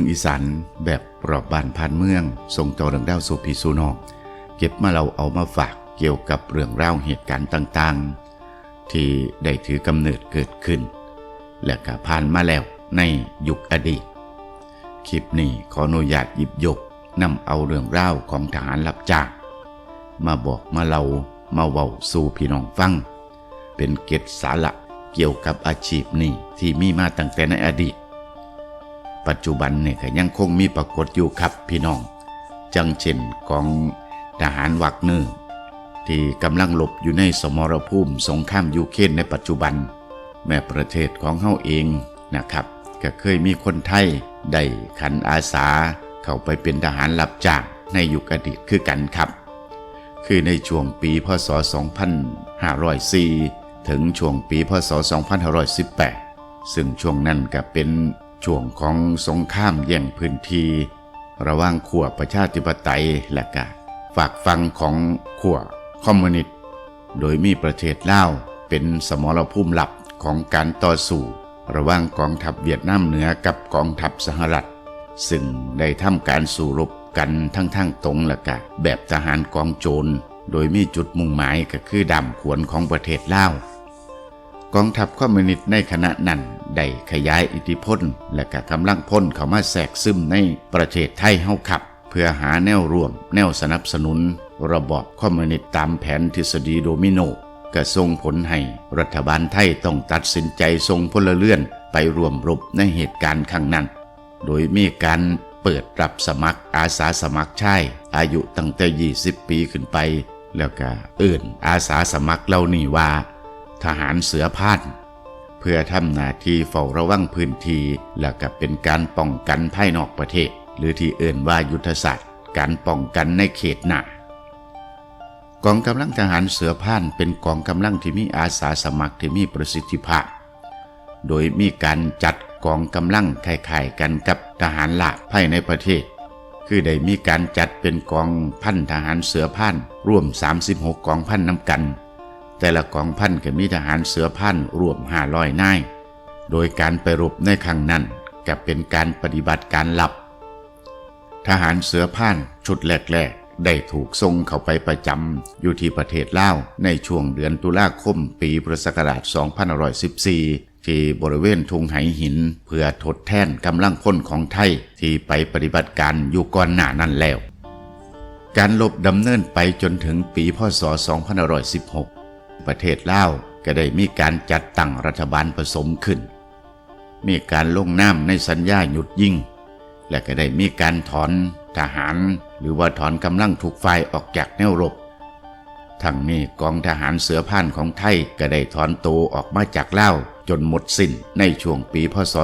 มืองอีสานแบบปรอบบ้านผ่านเมืองส่งต่อเรื่องราวสู่พี่สู่น้องเก็บมาเราเอามาฝากเกี่ยวกับเรื่องราวเหตุการณ์ต่างๆ ที่ได้ถือกำเนิดเกิดขึ้น และก็ผ่านมาแล้วในยุคอดีต คลิปนี้ขออนุญาตหยิบยกนำเอาเรื่องราวของทหารรับจ้างมาบอกมาเล่ามาเว้าสู่พี่น้องฟัง เป็นเกตสาระเกี่ยวกับอาชีพนี้ที่มีมาตั้งแต่ในอดีต ปัจจุบันเนี่ยยังคงมีปรากฏอยู่ครับพี่น้อง จังเช่นกองทหารวักเนอร์ที่กำลังหลบอยู่ในสมรภูมิสงครามยูเครนในปัจจุบัน แม้ประเทศของเฮาเองนะครับ ก็เคยมีคนไทยได้ขันอาสาเข้าไปเป็นทหารรับจ้างในยุคอดีตคือกันครับ คือในช่วงปีพศ 2504 ถึงช่วงปีพศ 2518 ซึ่งช่วงนั้นก็เป็น ช่วงของสงครามแย่งพื้นที่ ระหว่างขั้วประชาธิปไตยและก็ฝากฟังของขั้วคอมมิวนิสต์โดยมีประเทศลาวเป็นสมรภูมิหลับของการต่อสู้ ระหว่างกองทัพเวียดนามเหนือกับกองทัพสหรัฐ ซึ่งได้ทำการสู้รบกันทั้งทางตรงและกะแบบทหารกองโจร โดยมีจุดมุ่งหมายก็คือดำขวนของประเทศลาว กองทัพคอมมิวนิสต์ในขณะนั้นได้ขยายอิทธิพลและก็กำลังพ้นเข้ามาแทรกซึมในประเทศไทยเฮาขับ เพื่อหาแนวร่วม แนวสนับสนุน ระบอบคอมมิวนิสต์ตามแผนทฤษฎีโดมิโนก็ส่งผลให้รัฐบาลไทยต้องตัดสินใจส่งพลเรือนไปร่วมรบในเหตุการณ์ครั้งนั้น โดยมีการเปิดรับสมัครอาสาสมัครชายอายุตั้งแต่ 20 ปีขึ้นไป แล้วก็เอื่นอาสาสมัครเหล่านี้ว่า ทหารเสือพาน เพื่อทำหน้าที่เฝ้าระวังพื้นที่และก็เป็นการป้องกันภายนอกประเทศ หรือที่เอื่นว่ายุทธศาสตร์ การป้องกันในเขตหน้ากองกำลังทหารเสือพ่านเป็นกองกำลังที่มีอาสาสมัครที่มีประสิทธิภาพ โดยมีการจัดกองกำลังคล้ายๆกันกับทหารหลักภายในประเทศ คือได้มีการจัดเป็นกองพันทหารเสือพ่าน ร่วม 36 กองพันน้ำกัน แต่ละกองพันก็มีทหารเสือพันรวม500นาย โดยการไปรบในครั้งนั้นก็เป็นการปฏิบัติการลับ ทหารเสือพ่านชุดแรกๆ ได้ถูกส่งเข้าไปประจำอยู่ที่ประเทศลาวในช่วงเดือนตุลาคมปีพุทธศักราช2514 ที่บริเวณทุงไหหิน เพื่อทดแทนกำลังพลของไทยที่ไปปฏิบัติการอยู่ก่อนหน้านั้นแล้ว การลบดำเนินไปจนถึงปีพศ 2516 ประเทศลาวก็ได้มีการจัดตั้งรัฐบาลผสมขึ้น มีการลงนามในสัญญาหยุดยิง และก็ได้มีการถอนทหาร หรือว่าถอนกำลังถูกฝ่ายออกจากแนวรบทั้งนี้กองทหารเสือผ่านของไทยก็ได้ถอนตัวออกมาจากเล่าจนหมดสิ้นในช่วงปีพศ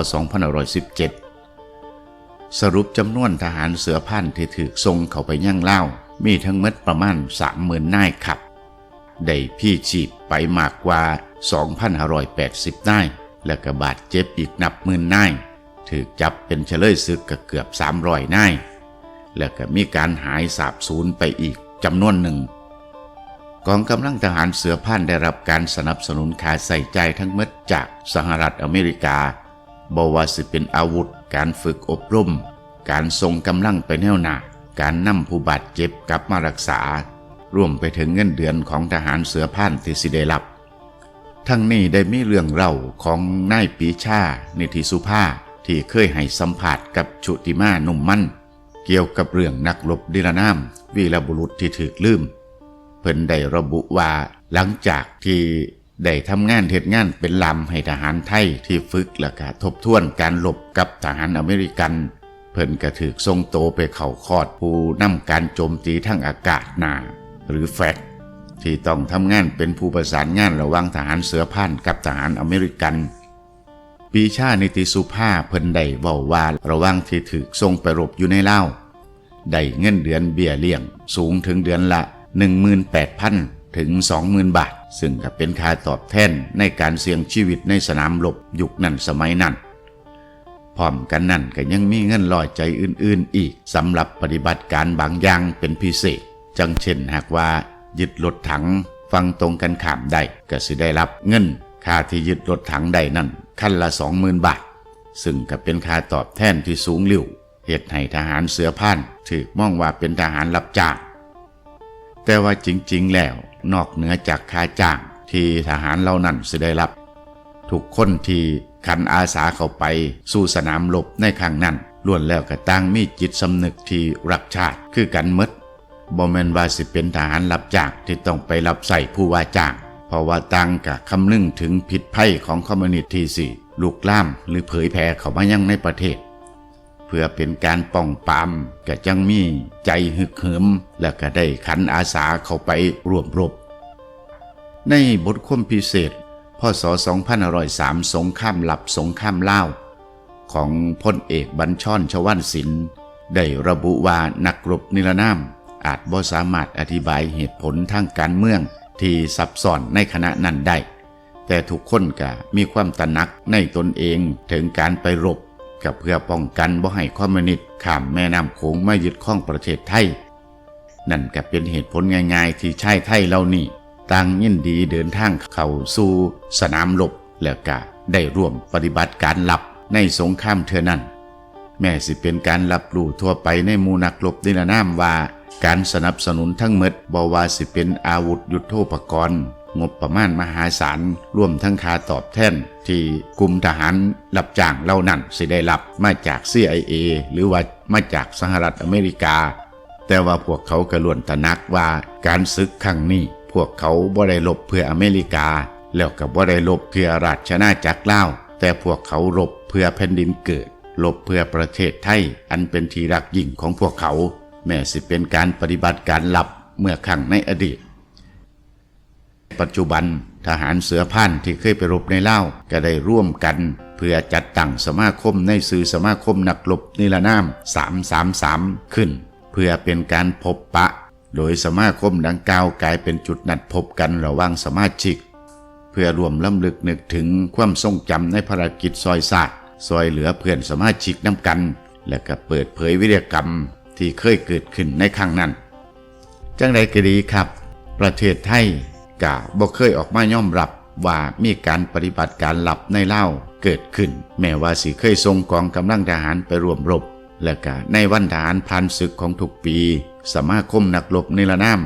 2517 สรุปจำนวนทหารเสือผ่านที่ถูกส่งเข้าไปย่างเล่ามีทั้งหมดประมาณ 30,000นายครับ ได้พี่ชีพไปมากกว่า 2,580นาย และก็บาดเจ็บอีกนับหมื่นนายถูกจับเป็นเฉลยศึกกเกือบ 300นาย และก็มีการหายสาบสูญไปอีกจำนวนหนึ่งกองกำลังทหารเสือผ่านได้รับการสนับสนุนค่าใส่ใจทั้งหมดจากสหรัฐอเมริกาบว่าสิเป็นอาวุธ การฝึกอบรม การส่งกำลังไปแนวหน้าการนำผู้บาดเจ็บกลับมารักษา รวมไปถึงเงินเดือนของทหารเสือผ่านที่สิได้รับ ทั้งนี้ได้มีเรื่องเล่าของนายปีชา นิติสุภาที่เคยให้สัมผัสกับชุติมาหนุ่มมั่น เกี่ยวกับเรื่องนักรบดิรนาม วีรบุรุษที่ถูกลืม เพิ่นได้ระบุว่าหลังจากที่ได้ทำงานเหตุงานเป็นลำให้ทหารไทยที่ฝึกและก็ทบทวนการหลบกับทหารอเมริกัน เพิ่นก็ถูกส่งโตไปเข่าคอดผู้นำการโจมตีทางอากาศหนา หรือแฟกที่ต้องทำงานเป็นผู้ประสานงานระหว่างทหารเสือผ่านกับทหารอเมริกัน ปีชานิติสุภาเพิ่นได้เว้าว่าระหว่างที่ถูกส่งไปรบอยู่ในเลาได้เงินเดือนเบี้ยเลี้ยง สูงถึงเดือนละ 18,000 ถึง 20,000 บาท ซึ่งก็เป็นค่าตอบแทนในการเสี่ยงชีวิตในสนามรบยุคนั้นสมัยนั้นพร้อมกันนั่นก็ยังมีเงินลอยใจอื่นๆ อีกสำหรับปฏิบัติการบางอย่างเป็นพิเศษ จังเช่นหากว่ายึดรถถังฟังตรงกันข้ามได้ก็สิได้รับเงินค่าที่ยึดรถถังใดนั่นคันละ20,000บาท ซึ่งก็เป็นค่าตอบแทนที่สูงหลิ่วเหตุให้ทหารเสือผ่านถือมองว่าเป็นทหารรับจ้างแต่ว่าจริงๆแล้วนอกเหนือจากค่าจ้างที่ทหารเหล่านั้นสิได้รับ ทุกคนที่ขันอาสาเข้าไปสู่สนามรบในครั้งนั้นล้วนแล้วก็ตั้งมีจิตสำนึกที่รักชาติคือกันมด บ่แม่นว่าสิเป็นทหารรับจางที่ต้องไปรับใส่ผู้ว่าจ้างเพราะว่าตั้งกะคำนึงถึงผิดภัยของคอมมิวนิสต์ที่สี่ลุกล่ามหรือเผยแผ่เขามายังในประเทศ เพื่อเป็นการป้องปามก็จังมีใจฮึกเหิม และก็ได้ขันอาสาเข้าไปร่วมรบ ในบทความพิเศษพศ2503 สงครามหลับสงครามเล่าของพลเอกบัญชรชวันศิลป์ได้ระบุว่านักรบนิรนาม อาจบ่สามารถอธิบายเหตุผลทางการเมืองที่ซับซ้อนในขณะนั้นได้ แต่ทุกคนก็มีความตระหนักในตนเองถึงการไปรบกับเพื่อป้องกันบ่ให้คอมมิวนิสต์ข้ามแม่น้ำโขงมายึดครองประเทศไทย นั่นก็เป็นเหตุผลง่ายๆ ที่ชายไทยเหล่านี้ต่างยินดีเดินทางเข้าสู่สนามรบแล้วก็ได้ร่วมปฏิบัติการหลับในสงครามเทือนั้น แม้สิเป็นการรับรู้ทั่วไปในมูนักรบนิรนามว่า การสนับสนุนทั้งหมดบ่ว่าสิเป็นอาวุธยุทโธปกรณ์ งบประมาณมหาศาลรวมทั้งค่าตอบแทน ที่กลุ่มทหารรับจ้างเล่านั้นสิได้รับมาจาก CIA หรือว่ามาจากสหรัฐอเมริกา แต่ว่าพวกเขากระลวนตะนักว่าการศึกครั้งนี้พวกเขาบ่ได้ลบเพื่ออเมริกา แล้วก็บ่ได้ลบเพื่อราชนาจักรลาแต่พวกเขารบเพื่อแผ่นดินเกิด ลบเพื่อประเทศไทย อันเป็นที่รักยิ่งของพวกเขา แม้สิเป็นการปฏิบัติการลับเมื่อครั้งในอดีต ปัจจุบันทหารเสือพ่านที่เคยไปรบในเล่าก็ได้ร่วมกัน เพื่อจัดตั้งสมาคมในสื่อสมาคมนักรบนิรนาม 333 ขึ้น เพื่อเป็นการพบปะ โดยสมาคมดังกล่าวกลายเป็นจุดนัดพบกันระหว่างสมาชิก เพื่อรวมล้ำลึกนึกถึงความทรงจำในภารกิจซอยศาสตร์ ซอยเหลือเพื่อนสมาชิกน้ำกัน และก็เปิดเผยวิทยกรรมที่เคยเกิดขึ้นในครั้งนั้น จังใดก็ดีครับ ประเทศไทยกะบ่เคยออกมายอมรับว่ามีการปฏิบัติการหลับในเล่าเกิดขึ้น แม้ว่าสิเคยส่งกองกำลังทหารไปร่วมรบ และก็ในวันทหารพันศึกของทุกปี สมาคมนักรบนิรนาม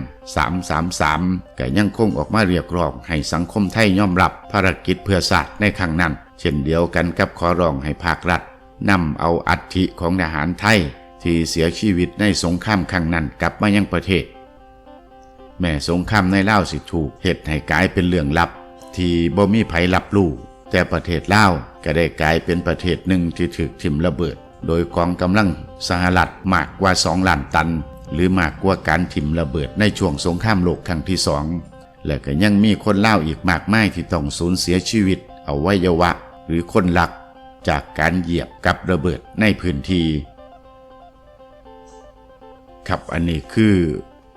333ก็ยังคงออกมาเรียกร้องให้สังคมไทยยอมรับภารกิจเพื่อศาสตร์ในครั้งนั้น เช่นเดียวกันกับขอร้องให้ภาครัฐนำเอาอัฐิของทหารไทย ที่เสียชีวิตในสงครามครั้งนั้นกลับมายังประเทศ แม่สงครามในลาวสิถูกเหตุให้กลายเป็นเรื่องลับ ที่บ่มีไผรับรู้แต่ประเทศลาวก็ได้กลายเป็นประเทศหนึ่งที่ถูกทิ่มระเบิด โดยกองกำลังสหรัฐมากกว่า2ล้านตัน หรือมากกว่าการถิ่มระเบิดในช่วงสงครามโลกครั้งที่สองและก็ยังมีคนลาวอีกมากมายที่ต้องสูญเสียชีวิตอวัยวะ หรือคนรักจากการเหยียบกับระเบิดในพื้นที่ครับอันนี้คือ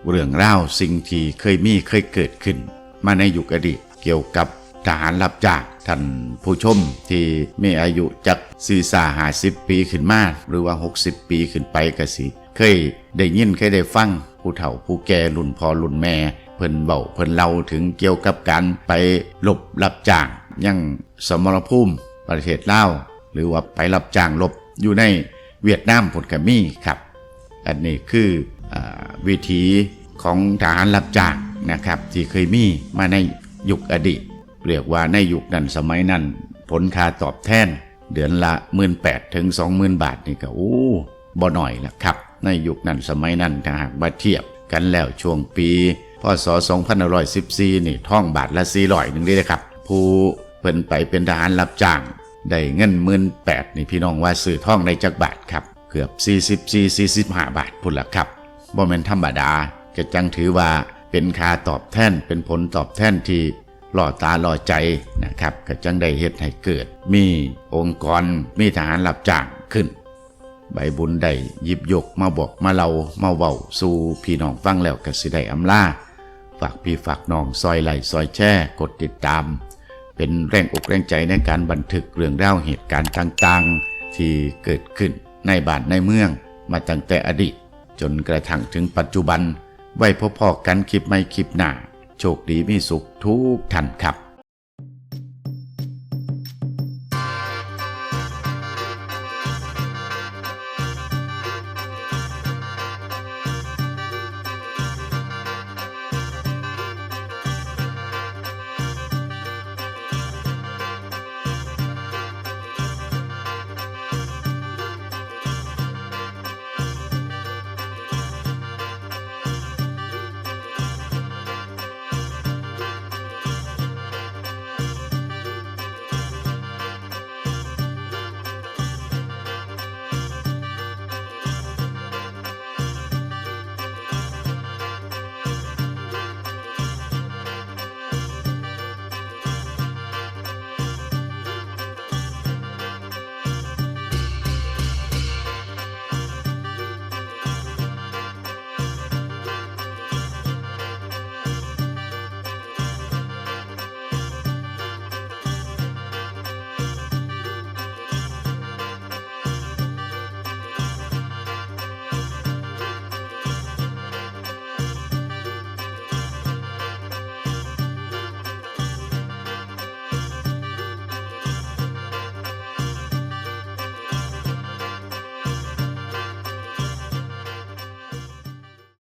เรื่องเล่าสิ่งที่เคยมีเคยเกิดขึ้น มาในยุคอดีตเกี่ยวกับทหารรับจ้างท่านผู้ชมที่มีอายุจากสี่สาหาสิบปีขึ้นมาหรือว่า 60 ปีขึ้นไปก็สิ เคยได้ยินเคยได้ฟังผู้เฒ่าผู้แก่รุ่นพ่อรุ่นแม่ เพิ่นเบาเพิ่นเล่าถึงเกี่ยวกับการไปหลบรับจ้าง ยังสมรภูมิประเทศลาวหรือว่าไปรับจ้างหลบอยู่ในเวียดนามผลกมีครับ อันนี้คืออวิถีของทหารรับจ้างนะครับ ที่เคยมีมาในยุคอดีตเรียกว่าในยุคนั้นสมัยนั้น ผลค่าตอบแทน เดือนละ 1 8ื่นถึง20,000บาทนี่ก็โอ้บ่หน่อยละครับ ในยุคนั้นสมัยนั้นถ้าหากมาเทียบกันแล้วช่วงปีพศ2514นี่ท่องบาทละ400หนึ่งด้เลยครับ ผู้เพิ่นไปเป็นทหารรับจ้าง ได้เงินหมื่นแปดนี่พี่น้องว่าซื้อท่องในจักบาทครับ เกือบ 44 45 บาทพุ่นละครับบ่แม่นธรรมดาก็จังถือว่าเป็นค่าตอบแทนเป็นผลตอบแทนที่ล่อตาล่อใจนะครับก็จังได้เฮ็ดให้เกิด มีองค์กรมีทหารรับจ้างขึ้น ใบบุญได้หยิบยกมาบอกมาเล่ามาเว้าสู่พี่น้องฟังแล้วก็สิได้อำลาฝากพี่ฝากน้องซอยไหลซอยแช่กดติดตาม เป็นแรงอกแรงใจในการบันทึกเรื่องเล่าวเหตุการณ์ต่างๆ ที่เกิดขึ้นในบ้านในเมือง มาตั้งแต่อดีต จนกระทั่งถึงปัจจุบัน ไว้พอกันคลิปไม่คลิปหน้า โชคดีมีสุขทุกท่านครับ